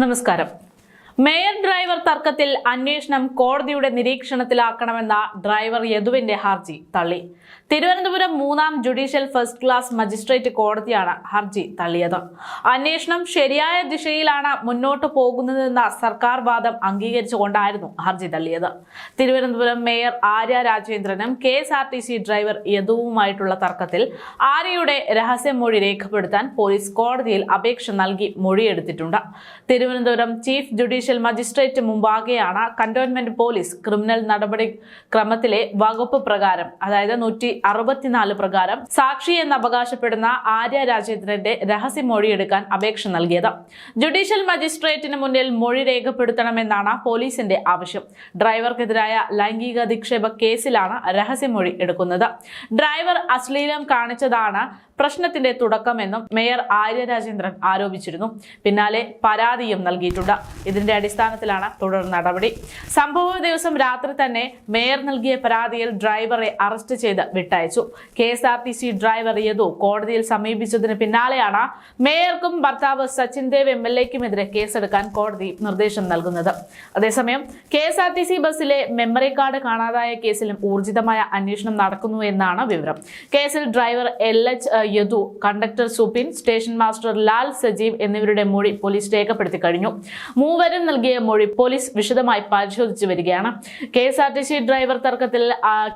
നമസ്കാരം. Mayor driver തർക്കത്തിൽ അന്വേഷണം കോടതിയുടെ നിരീക്ഷണത്തിലാക്കണമെന്ന ഡ്രൈവർ യദുവിന്റെ ഹർജി തള്ളി. തിരുവനന്തപുരം മൂന്നാം ജുഡീഷ്യൽ ഫസ്റ്റ് ക്ലാസ് മജിസ്ട്രേറ്റ് കോടതിയാണ് ഹർജി തള്ളിയത്. അന്വേഷണം ശരിയായ ദിശയിലാണ് മുന്നോട്ടു പോകുന്നതെന്ന സർക്കാർ വാദം അംഗീകരിച്ചുകൊണ്ടായിരുന്നു ഹർജി തള്ളിയത്. Thiruvananthapuram mayor Arya രാജേന്ദ്രനും K S R T C driver യദുവുമായിട്ടുള്ള തർക്കത്തിൽ ആര്യയുടെ രഹസ്യമൊഴി രേഖപ്പെടുത്താൻ പോലീസ് കോടതിയിൽ അപേക്ഷ നൽകി മൊഴിയെടുത്തിട്ടുണ്ട്. തിരുവനന്തപുരം ചീഫ് ജുഡീഷ്യൽ മജിസ്ട്രേറ്റ് മുമ്പാകെയാണ് കന്റോൺമെന്റ് പോലീസ് ക്രിമിനൽ നടപടി ക്രമത്തിലെ വകുപ്പ് പ്രകാരം അതായത് നൂറ്റി അറുപത്തിനാല് പ്രകാരം സാക്ഷി എന്ന് അവകാശപ്പെടുന്ന ആര്യ രാജേന്ദ്രന്റെ രഹസ്യ മൊഴിയെടുക്കാൻ അപേക്ഷ നൽകിയത്. ജുഡീഷ്യൽ മജിസ്ട്രേറ്റിന് മുന്നിൽ മൊഴി രേഖപ്പെടുത്തണമെന്നാണ് പോലീസിന്റെ ആവശ്യം. ഡ്രൈവർക്കെതിരായ ലൈംഗിക അധിക്ഷേപ കേസിലാണ് രഹസ്യമൊഴി എടുക്കുന്നത്. ഡ്രൈവർ അശ്ലീലം കാണിച്ചതാണ് പ്രശ്നത്തിന്റെ തുടക്കമെന്നും മേയർ ആര്യരാജേന്ദ്രൻ ആരോപിച്ചിരുന്നു. പിന്നാലെ പരാതിയും നൽകിയിട്ടുണ്ട്. ഇതിന്റെ അടിസ്ഥാനത്തിലാണ് തുടർ നടപടി. സംഭവ ദിവസം രാത്രി തന്നെ മേയർ നൽകിയ പരാതിയിൽ ഡ്രൈവറെ അറസ്റ്റ് ചെയ്ത് വിട്ടയച്ചു. K S R T C driver Yadu കോടതിയിൽ സമീപിച്ചതിന് പിന്നാലെയാണ് മേയർക്കും ഭർത്താവ് സച്ചിൻ ദേവ് എം എൽ എക്കുമെതിരെ കേസെടുക്കാൻ കോടതി നിർദ്ദേശം നൽകുന്നത്. അതേസമയം K S R T C ബസ്സിലെ മെമ്മറി കാർഡ് കാണാതായ കേസിലും ഊർജിതമായ അന്വേഷണം നടക്കുന്നു എന്നാണ് വിവരം. കേസിൽ driver L H Yadu conductor Supin station master Lal Sajeev എന്നിവരുടെ മൊഴി പോലീസ് രേഖപ്പെടുത്തി കഴിഞ്ഞു. മൂവരും നൽകിയ മൊഴി പോലീസ് വിശദമായി പരിശോധിച്ചു വരികയാണ്. K S R T C driver തർക്കത്തിൽ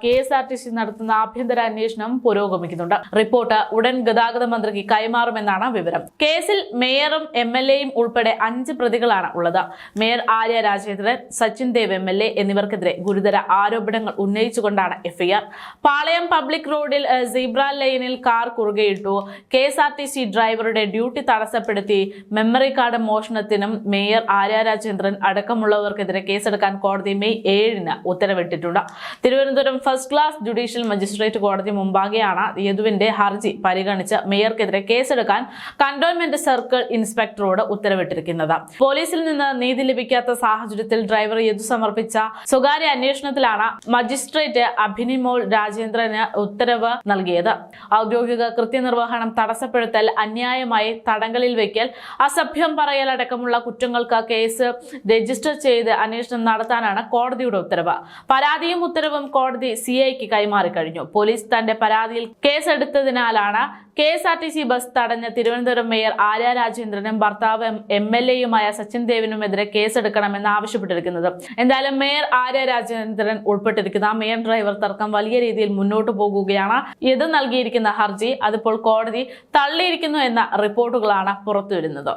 K S R T C നടത്തുന്ന ആഭ്യന്തര അന്വേഷണം പുരോഗമിക്കുന്നുണ്ട്. റിപ്പോർട്ട് ഉടൻ ഗതാഗത മന്ത്രിക്ക് കൈമാറുമെന്നാണ് വിവരം. കേസിൽ മേയറും എം എൽ എയും ഉൾപ്പെടെ അഞ്ച് പ്രതികളാണ് ഉള്ളത്. Mayor Arya Rajendran Sachin Dev M L A എന്നിവർക്കെതിരെ ഗുരുതര ആരോപണങ്ങൾ ഉന്നയിച്ചുകൊണ്ടാണ് എഫ്ഐആർ പാളയം പബ്ലിക് റോഡിൽ സീബ്ര ലൈനിൽ car കുറുകയിട്ടു K S R T C ഡ്രൈവറുടെ ഡ്യൂട്ടി തടസ്സപ്പെടുത്തി മെമ്മറി കാർഡ് മോഷണത്തിനും മേയർ ആര്യ രാജേന്ദ്രൻ അടക്കമുള്ളവർക്കെതിരെ കേസെടുക്കാൻ കോടതി മെയ് ഏഴിന് ഉത്തരവിട്ടിട്ടുണ്ട്. Thiruvananthapuram first class judicial magistrate കോടതി മുമ്പാകെയാണ് യദുവിന്റെ ഹർജി പരിഗണിച്ച് മേയർക്കെതിരെ കേസെടുക്കാൻ കന്റോൺമെന്റ് സർക്കിൾ ഇൻസ്പെക്ടറോട് ഉത്തരവിട്ടിരിക്കുന്നത്. പോലീസിൽ നിന്ന് നീതി ലഭിക്കാത്ത സാഹചര്യത്തിൽ ഡ്രൈവർ യദു സമർപ്പിച്ച സ്വകാര്യ അന്വേഷണത്തിലാണ് മജിസ്ട്രേറ്റ് അഭിനിമോൾ രാജേന്ദ്രന് ഉത്തരവ് നൽകിയത്. ഔദ്യോഗിക കൃത്യനിർവഹണം തടസ്സപ്പെടുത്തൽ അന്യായമായി തടങ്കലിൽ വയ്ക്കൽ അസഭ്യം പറയൽ അടക്കമുള്ള കുറ്റങ്ങൾക്ക് കേസ് രജിസ്റ്റർ ചെയ്ത് അന്വേഷണം നടത്താനാണ് കോടതിയുടെ ഉത്തരവ്. പരാതിയും ഉത്തരവും കോടതി സിഐക്ക് കൈമാറി കഴിഞ്ഞു. പോലീസ് തന്റെ പരാതിയിൽ കേസെടുത്തതിനാലാണ് K S R T C bus തടഞ്ഞ തിരുവനന്തപുരം മേയർ ആര്യ രാജേന്ദ്രനും ഭർത്താവ് എം എൽ എയുമായ സച്ചിൻ ദേവിനുമെതിരെ കേസെടുക്കണമെന്ന് ആവശ്യപ്പെട്ടിരിക്കുന്നത്. എന്തായാലും മേയർ ആര്യ രാജേന്ദ്രൻ ഉൾപ്പെട്ടിരിക്കുന്ന മേയർ ഡ്രൈവർ തർക്കം വലിയ രീതിയിൽ മുന്നോട്ട് പോകുകയാണ്. ഇത് നൽകിയിരിക്കുന്ന ഹർജി അതിപ്പോൾ കോടതി തള്ളിയിരിക്കുന്നു എന്ന റിപ്പോർട്ടുകളാണ് പുറത്തുവരുന്നത്.